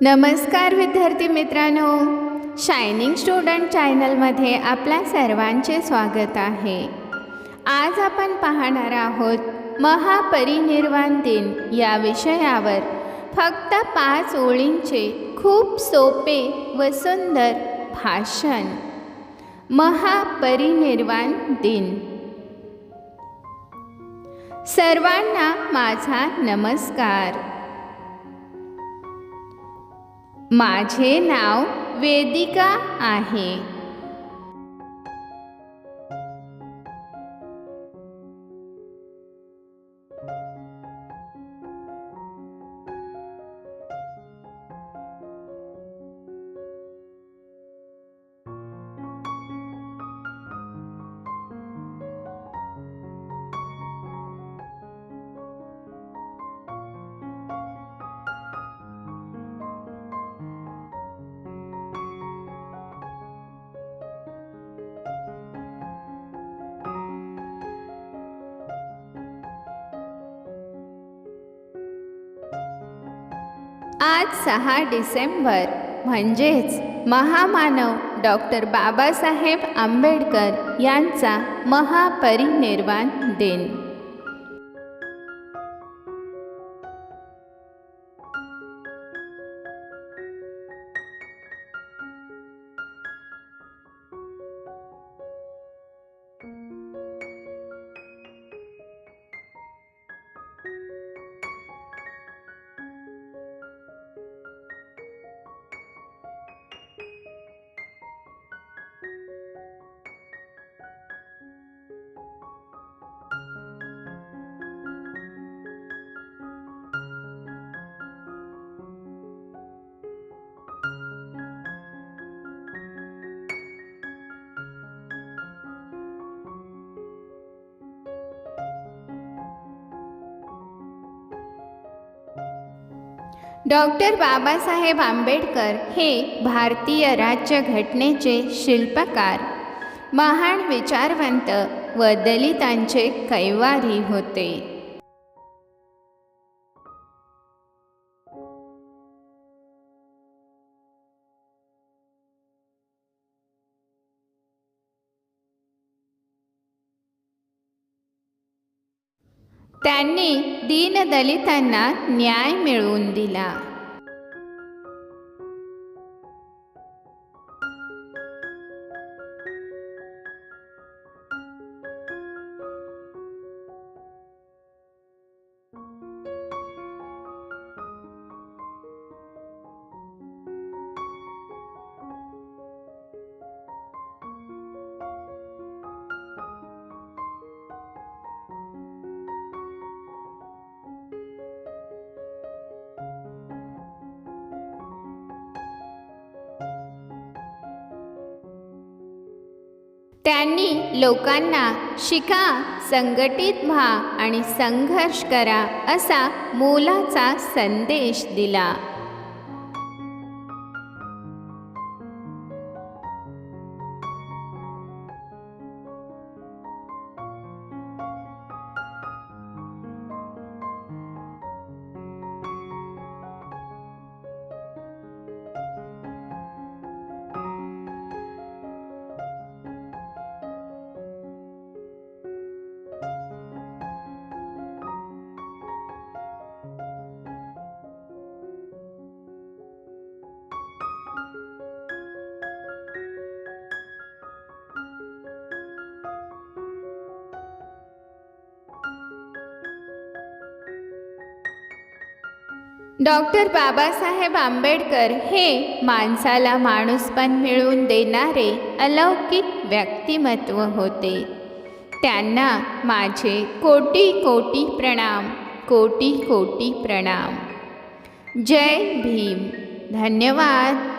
नमस्कार विद्यार्थी मित्रांनो. शायनिंग स्टुडंट चॅनलमध्ये आपल्या सर्वांचे स्वागत आहे. आज आपण पाहणार आहोत महापरिनिर्वाण दिन या विषयावर. फक्त पाच ओळींचे खूप सोपे व सुंदर भाषण. महापरिनिर्वाण दिन. सर्वांना माझा नमस्कार. माझे नाव वेदिका आहे. आज सहा डिसेंबर म्हणजेच महामानव डॉक्टर बाबासाहेब आंबेडकर यांचा महापरिनिर्वाण दिन. डॉक्टर बाबासाहेब आंबेडकर हे भारतीय राज्यघटनेचे शिल्पकार. महान विचारवंत व दलितांचे कैवारी होते. त्यांनी दीनदलितांना न्याय मिळवून दिला. त्यांनी लोकांना शिका संघटित व्हा आणि संघर्ष करा असा मोलाचा संदेश दिला. डॉक्टर बाबासाहेब आंबेडकर हे माणसाला माणूसपण मिळवून देणारे अलौकिक व्यक्तिमत्व होते. त्यांना माझे कोटी कोटी प्रणाम कोटी कोटी प्रणाम. जय भीम. धन्यवाद.